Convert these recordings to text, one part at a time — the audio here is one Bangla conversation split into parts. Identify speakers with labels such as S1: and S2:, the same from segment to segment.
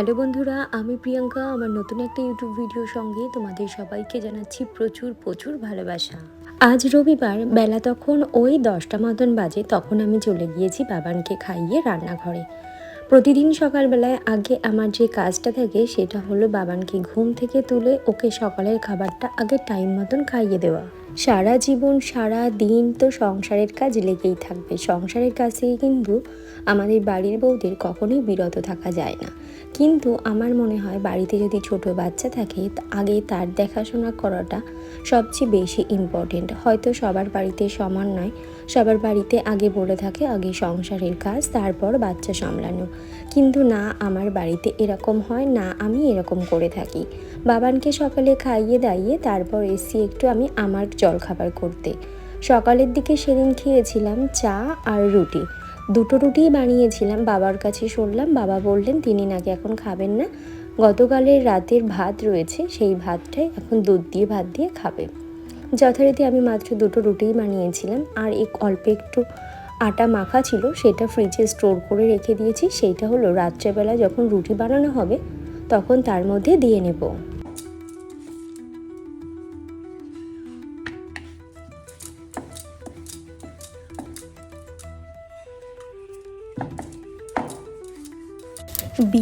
S1: হ্যালো বন্ধুরা, আমি প্রিয়াঙ্কা। আমার নতুন একটা ইউটিউব ভিডিওর সঙ্গে তোমাদের সবাইকে জানাচ্ছি প্রচুর প্রচুর ভালোবাসা। আজ রবিবার, বেলা তখন ওই দশটা মতন বাজে, তখন আমি চলে গিয়েছি বাবানকে খাইয়ে রান্নাঘরে। প্রতিদিন সকালবেলায় আগে আমার যে কাজটা থাকে, সেটা হলো বাবানকে ঘুম থেকে তুলে ওকে সকালের খাবারটা আগে টাইম মতন খাইয়ে দেওয়া। সারা জীবন, সারা দিন তো সংসারের কাজ লেগেই থাকবে। সংসারের থেকে কিন্তু আমাদের বাড়ির বউদের কখনোই বিরত থাকা যায় না। কিন্তু আমার মনে হয় বাড়িতে যদি ছোট বাচ্চা থাকে আগে তার দেখাশোনা করাটা সবচেয়ে বেশি ইম্পর্টেন্ট হয়তো সবার বাড়িতে সমান নয়, সবার বাড়িতে আগে বলে থাকে, আগে সংসারের কাজ, তারপর বাচ্চা সামলানো। কিন্তু না, আমার বাড়িতে এরকম হয়, না আমি এরকম করে থাকি। বাবানকে সকালে খাইয়ে দাইয়ে, তারপর এসছি একটু আমি আমার জলখাবার করতে। সকালের দিকে সেদিন খেয়েছিলাম চা আর রুটি। দুটো রুটিই বানিয়েছিলাম। বাবার কাছে শুনলাম, বাবা বললেন, তিনি নাকি এখন খাবেন না। গতকালের রাতের ভাত রয়েছে, সেই ভাতটাই এখন দুধ দিয়ে, ভাত দিয়ে খাবে। যথারীতি আমি মাত্র দুটো রুটিই বানিয়েছিলাম। আর এক অল্প একটু আটা মাখা ছিল, সেটা ফ্রিজে স্টোর করে রেখে দিয়েছি। সেইটা হলো, রাত্রেবেলা যখন রুটি বানানো হবে, তখন তার মধ্যে দিয়ে নেব।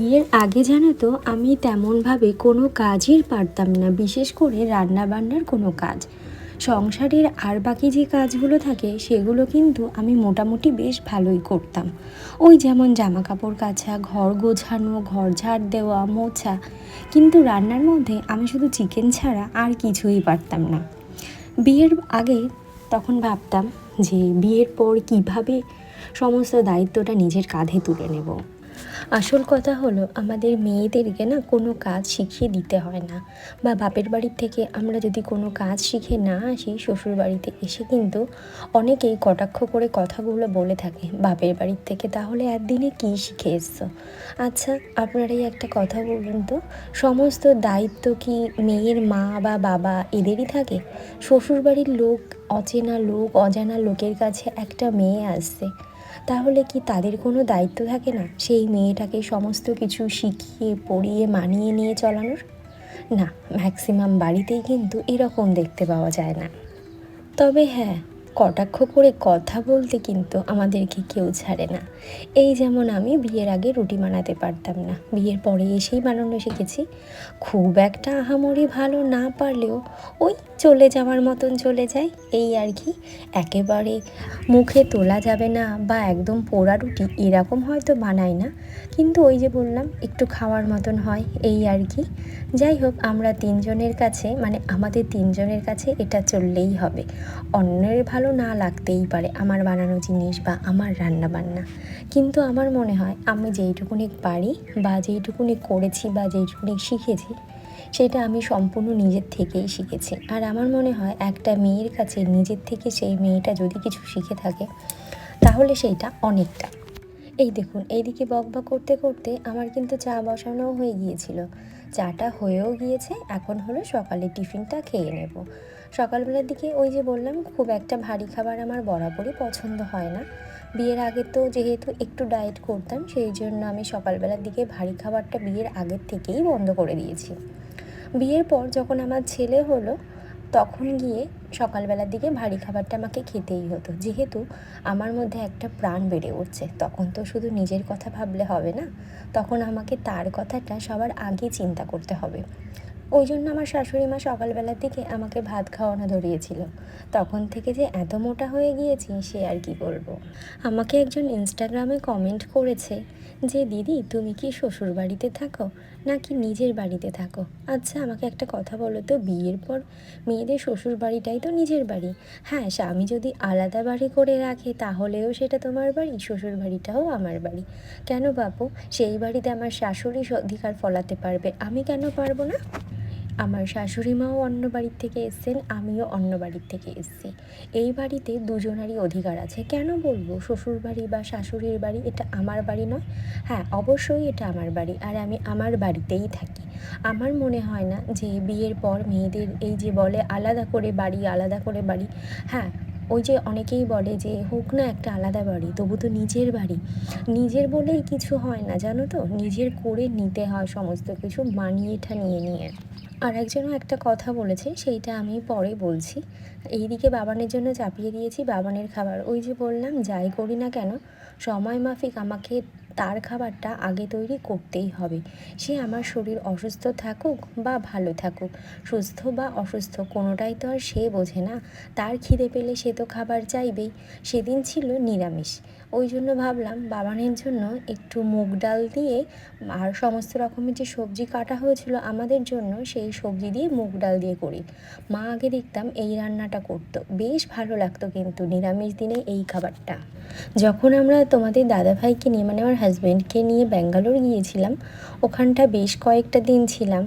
S1: বিয়ের আগে জানো তো, আমি তেমনভাবে কোনো কাজই পারতাম না, বিশেষ করে রান্না বান্নার কোনো কাজ। সংসারের আর বাকি যে কাজগুলো থাকে, সেগুলো কিন্তু আমি মোটামুটি বেশ ভালোই করতাম। ওই যেমন জামা কাপড় কাচা, ঘর গোছানো, ঘর ঝাড় দেওয়া, মোছা। কিন্তু রান্নার মধ্যে আমি শুধু চিকেন ছাড়া আর কিছুই পারতাম না। বিয়ের আগে তখন ভাবতাম যে বিয়ের পর কীভাবে সমস্ত দায়িত্বটা নিজের কাঁধে তুলে নেব। আসল কথা হলো, আমাদের মেয়েদেরকে না কোনো কাজ শিখিয়ে দিতে হয় না। বা বাপের বাড়ির থেকে আমরা যদি কোনো কাজ শিখে না আসি, শ্বশুর বাড়িতে এসে কিন্তু অনেকেই কটাক্ষ করে কথাগুলো বলে থাকে, বাপের বাড়ির থেকে তাহলে একদিনে কী শিখে এসছো? আচ্ছা আপনারাই একটা কথা বলুন তো, সমস্ত দায়িত্ব কি মেয়ের মা বা বাবা এদেরই থাকে? শ্বশুর বাড়ির লোক, অচেনা লোক, অজানা লোকের কাছে একটা মেয়ে আসছে। তাহলে কি তাদের কোনো দায়িত্ব থাকে না? সেই মেয়েটাকে সমস্ত কিছু শিখিয়ে, পড়িয়ে, মানিয়ে নিয়ে চলানোর? না ম্যাক্সিমাম বাড়িতেই কিন্তু এরকম দেখতে পাওয়া যায় না। তবে হ্যাঁ কটাক্ষ করে কথা বলতে কিন্তু আমাদেরকে কেউ ছাড়ে না। এই যেমন আমি বিয়ের আগে রুটি বানাতে পারতাম না। বিয়ের পরে এসেই বানানো শিখেছি। খুব একটা আহামরি ভালো না পারলেও ওই চলে যাওয়ার মতন চলে যায়। এই আর কি। একেবারে মুখে তোলা যাবে না বা একদম পোড়া রুটি এরকম হয়তো বানাই না। কিন্তু ওই যে বললাম, একটু খাওয়ার মতন হয়। এই আর কি। যাই হোক, আমরা তিনজনের কাছে মানে আমাদের তিনজনের কাছে এটা চললেই হবে। অন্যের ভালো না লাগতেই পারে আমার বানানো জিনিস বা আমার রান্না বান্না কিন্তু আমার মনে হয় আমি যেইটুকুনি পারি বা যেইটুকুনি করেছি বা যেইটুকুনি শিখেছি, সেটা আমি সম্পূর্ণ নিজের থেকেই শিখেছি। আর আমার মনে হয় একটা মেয়ের কাছে নিজের থেকে সেই মেয়েটা যদি কিছু শিখে থাকে, তাহলে সেইটা অনেকটা। এই দেখুন, এইদিকে বক বক করতে করতে আমার কিন্তু চা বসানোও হয়ে গিয়েছিল। চাটা হয়েও গিয়েছে, এখন হলো সকালে টিফিনটা খেয়ে নেব। সকালবেলার দিকে ওই যে বললাম, খুব একটা ভারী খাবার আমার বরাবরই পছন্দ হয় না। বিয়ের আগে তো যেহেতু একটু ডায়েট করতাম, সেই জন্য আমি সকালবেলার দিকে ভারী খাবারটা বিয়ের আগের থেকেই বন্ধ করে দিয়েছি। বিয়ের পর যখন আমার ছেলে হলো, তখন গিয়ে সকালবেলার দিকে ভারী খাবারটা আমাকে খেতেই হতো। যেহেতু আমার মধ্যে একটা প্রাণ বেড়ে উঠছে, তখন তো শুধু নিজের কথা ভাবলে হবে না, তখন আমাকে তার কথাটা সবার আগে চিন্তা করতে হবে। ওই জন্য আমার শাশুড়ি মা সকালবেলার দিকে আমাকে ভাত খাওয়ানো ধরিয়েছিল। তখন থেকে যে এত মোটা হয়ে গিয়েছি, সে আর কি বলব আমাকে একজন ইনস্টাগ্রামে কমেন্ট করেছে যে, দিদি, তুমি কি শ্বশুর বাড়িতে থাকো নাকি নিজের বাড়িতে থাকো? আচ্ছা আমাকে একটা কথা বলো তো, বিয়ের পর মেয়েদের শ্বশুর বাড়িটাই তো নিজের বাড়ি। হ্যাঁ স্বামী যদি আলাদা বাড়ি করে রাখে, তাহলেও সেটা তোমার বাড়ি শ্বশুর বাড়িটাও আমার বাড়ি। কেন বাপু? সেই বাড়িতে আমার শাশুড়ি অধিকার ফলাতে পারবে। আমি কেন পারব না? আমার শাশুড়ি মাও অন্য বাড়ির থেকে এসছেন, আমিও অন্য বাড়ির থেকে এসছি। এই বাড়িতে দুজনারই অধিকার আছে। কেন বলব? শ্বশুর বাড়ি বা শাশুড়ির বাড়ি এটা আমার বাড়ি নয়। হ্যাঁ অবশ্যই এটা আমার বাড়ি আর আমি আমার বাড়িতেই থাকি। আমার মনে হয় না যে বিয়ের পর মেয়েদের এই যে বলে আলাদা করে বাড়ি, আলাদা করে বাড়ি হ্যাঁ ওই যে অনেকেই বলে যে, হোক না, একটা আলাদা বাড়ি, তবু তো নিজের বাড়ি। নিজের বলেই কিছু হয় না, জানো তো? নিজের করে নিতে হয় সমস্ত কিছু মানিয়ে ঠানিয়ে নিয়ে। আর একজনও একটা কথা বলেছে, সেইটা আমি পরে বলছি। এইদিকে বাবানের জন্য চাপিয়ে দিয়েছি বাবানের খাবার। ওই যে বললাম, যাই করি না কেন, সময় মাফিক আমাকে তার খাবারটা আগে তৈরি করতেই হবে। সে আমার শরীর অসুস্থ থাকুক বা ভালো থাকুক, সুস্থ বা অসুস্থ কোনোটাই তো আর সে বোঝে না। তার খিদে পেলে সে তো খাবার চাইবেই। সেদিন ছিল নিরামিষ। ওই জন্য ভাবলাম বাবানের জন্য একটু মুগ ডাল দিয়ে আর সমস্ত রকমের যে সবজি কাটা হয়েছিল আমাদের জন্য সেই সবজি দিয়ে মুগ ডাল দিয়ে করি। মা আগে দেখতাম এই রান্নাটা করতো। বেশ ভালো লাগতো কিন্তু নিরামিষ দিনে এই খাবারটা। যখন আমরা তোমাদের দাদাভাইকে নিয়ে মানে আমার হাজব্যান্ডকে নিয়ে ব্যাঙ্গালোর গিয়েছিলাম, ওখানটা বেশ কয়েকটা দিন ছিলাম।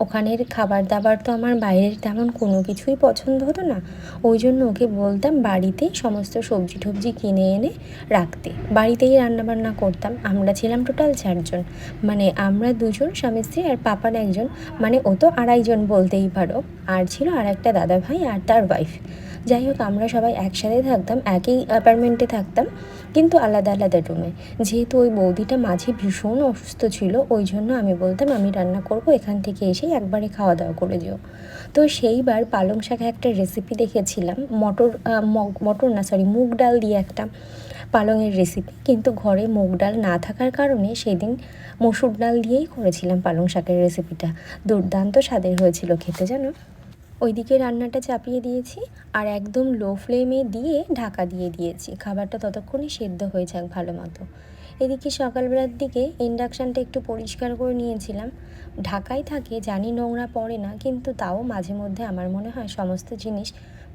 S1: ওখানের খাবার দাবার তো আমার বাইরের তেমন কোনো কিছুই পছন্দ হতো না। ওই জন্য ওকে বলতাম বাড়িতে সমস্ত সবজি টবজি কিনে এনে রাখতে। বাড়িতেই রান্নাবান্না করতাম। আমরা ছিলাম টোটাল চারজন। মানে আমরা দুজন স্বামী স্ত্রী আর পাপার একজন। মানে ও তো আড়াইজন বলতেই পারো। আর ছিল আর একটা দাদা ভাই আর তার ওয়াইফ যাই হোক, আমরা সবাই একসাথে থাকতাম, একই অ্যাপার্টমেন্টে থাকতাম, কিন্তু আলাদা আলাদা রুমে যেহেতু ওই বৌদিটা মাঝে ভীষণ অসুস্থ ছিল, ওই জন্য আমি বলতাম, আমি রান্না করব, এখান থেকে এসেই একবারে খাওয়া দাওয়া করে যেও তো সেইবার পালং শাকে একটা রেসিপি দেখেছিলাম, মটর মটর না সরি মুগ ডাল দিয়ে একটা পালংয়ের রেসিপি কিন্তু ঘরে মুগ ডাল না থাকার কারণে সেদিন মসুর ডাল দিয়েই করেছিলাম পালং শাকের রেসিপিটা দুর্দান্ত স্বাদের হয়েছিল খেতে, জানো? ওইদিকে রান্নাটা চাপিয়ে দিয়েছি আর একদম লো ফ্লেমে দিয়ে ঢাকা দিয়ে দিয়েছি। খাবারটা ততক্ষণে সেদ্ধ হয়ে যাক ভালো মতো। এদিকে সকালবেলার দিকে ইন্ডাকশানটা একটু পরিষ্কার করে নিয়েছিলাম। ঢাকাই থাকে, জানি নোংরা পড়ে না, কিন্তু তাও মাঝে মধ্যে আমার মনে হয় সমস্ত জিনিস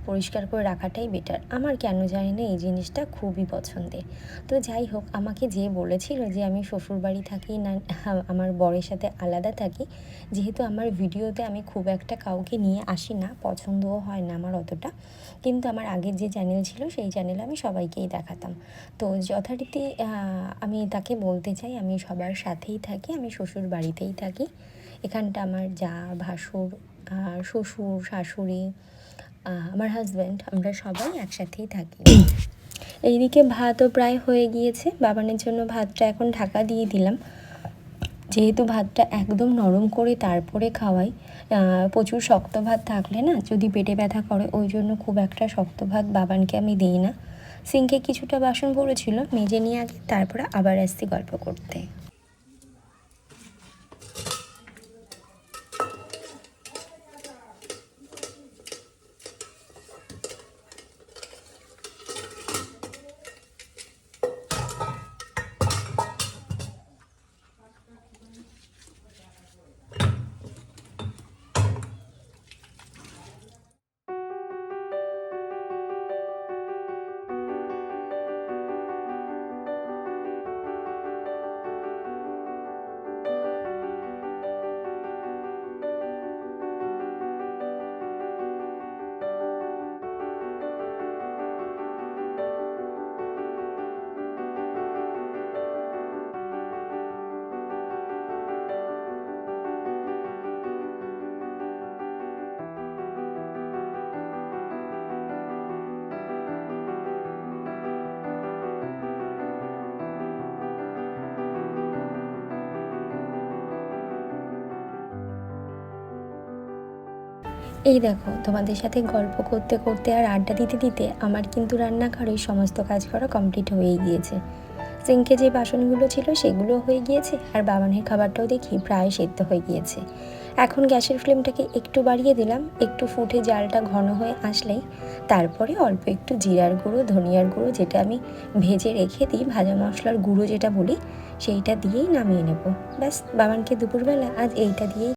S1: পরিষ্কার করে রাখাটাই বেটার আমার কেন জানি না এই জিনিসটা খুবই পছন্দের। তো যাই হোক, আমাকে যে বলেছিল যে আমি শ্বশুরবাড়ি থাকি না, আমার বরের সাথে আলাদা থাকি, যেহেতু আমার ভিডিওতে আমি খুব একটা কাউকে নিয়ে আসি না, পছন্দও হয় না আমার অতটা, কিন্তু আমার আগের যে চ্যানেল ছিল সেই চ্যানেলে আমি সবাইকেই দেখাতাম। তো যথারীতি আমি তাকে বলতে চাই, আমি সবার সাথেই থাকি, আমি শ্বশুর বাড়িতেই থাকি। এখানটা আমার যা ভাসুর শ্বশুর, শাশুড়ি আমার হাজব্যান্ড আমরা সবাই একসাথেই থাকি। এইদিকে ভাতও প্রায় হয়ে গিয়েছে। বাবানের জন্য ভাতটা এখন ঢাকা দিয়ে দিলাম। যেহেতু ভাতটা একদম নরম করে তারপরে খাওয়াই প্রচুর শক্ত ভাত থাকলে না, যদি পেটে ব্যথা করে, ওই জন্য খুব একটা শক্ত ভাত বাবানকে আমি দিই না। সিঙ্কে কিছুটা বাসন পড়েছিল, মেজে নিয়ে আগে, তারপরে আবার আসছি গল্প করতে। এই দেখো, তোমাদের সাথে গল্প করতে করতে আর আড্ডা দিতে দিতে আমার কিন্তু রান্নাঘরের সমস্ত কাজ করা কমপ্লিট হয়েই গিয়েছে। সিঙ্কে যে বাসনগুলো ছিল সেগুলো হয়ে গিয়েছে আর বাবানের খাবারটাও দেখি প্রায় সেদ্ধ হয়ে গিয়েছে। এখন গ্যাসের ফ্লেমটাকে একটু বাড়িয়ে দিলাম, একটু ফুটে জালটা ঘন হয়ে আসলেই তারপরে অল্প একটু জিরার গুঁড়ো, ধনিয়ার গুঁড়ো যেটা আমি ভেজে রেখে দিই, ভাজা মশলার গুঁড়ো যেটা বলি, সেইটা দিয়েই নামিয়ে নেব। ব্যাস, বাবানকে দুপুরবেলা আজ এইটা দিয়েই